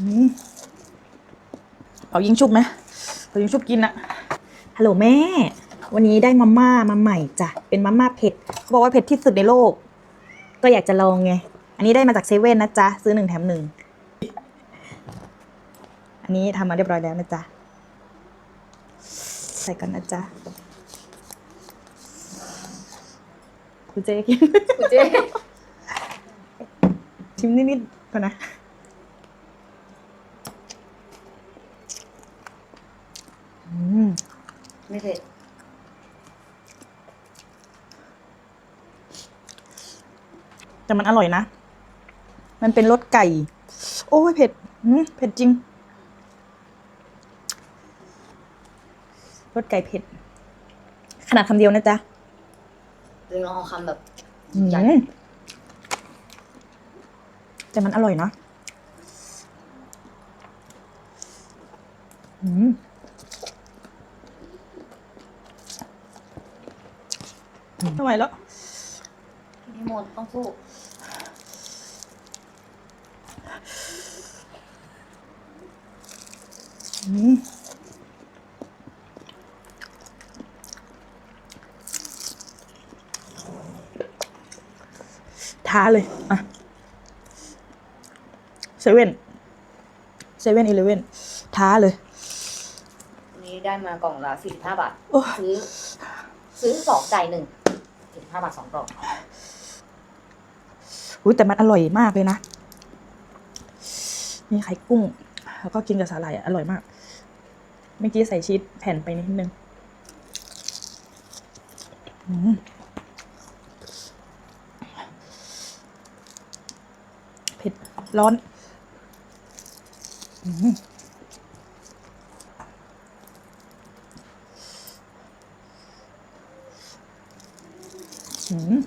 อืมเอายิงชุบไหมเอายิงชุบกินอะฮัลโหลแม่ วันนี้ได้มาม่ามาใหม่จ้ะ เป็นมาม่าเผ็ด เขาบอกว่าเผ็ดที่สุดในโลก ก็อยากจะลองไง อันนี้ได้มาจากเซเว่นนะจ๊ะ ซื้อหนึ่งแถมหนึ่ง อันนี้ทำมาเรียบร้อยแล้วนะจ๊ะ ใส่กันนะจ๊ะคุณเจ๊กินคุณเจ๊ชิมนิดๆก่อนนะ อืม ไม่เผ็ดแต่มันอร่อยนะ มันเป็นรสไก่ โอ้ยเผ็ดอืมเผ็ดจริง รสไก่เผ็ด ขนาดคำเดียวนะจ๊ะเรื่องลองเอาคำแบบอืมใหญ่แต่มันอร่อยนะ อืม ไม่ไหวแล้วพี่โมดต้องสู้อืมท้าเลยอะเซเว่นเซเว่นอีเลเว่นท้าเลยวันนี้ได้มากล่องละสี่สิบห้าบาทโอ้ซื้อ ซื้อสองจ่ายหนึ่ง สิบห้าบาทสองกล่องอุ้ยแต่มันอร่อยมากเลยนะมีไข่กุ้ง แล้วก็กินกับสาหร่ายออร่อยมาก เมื่อกี้ใส่ชีสแผ่นไปนิดนึงเผ็ดร้อน อืม อืม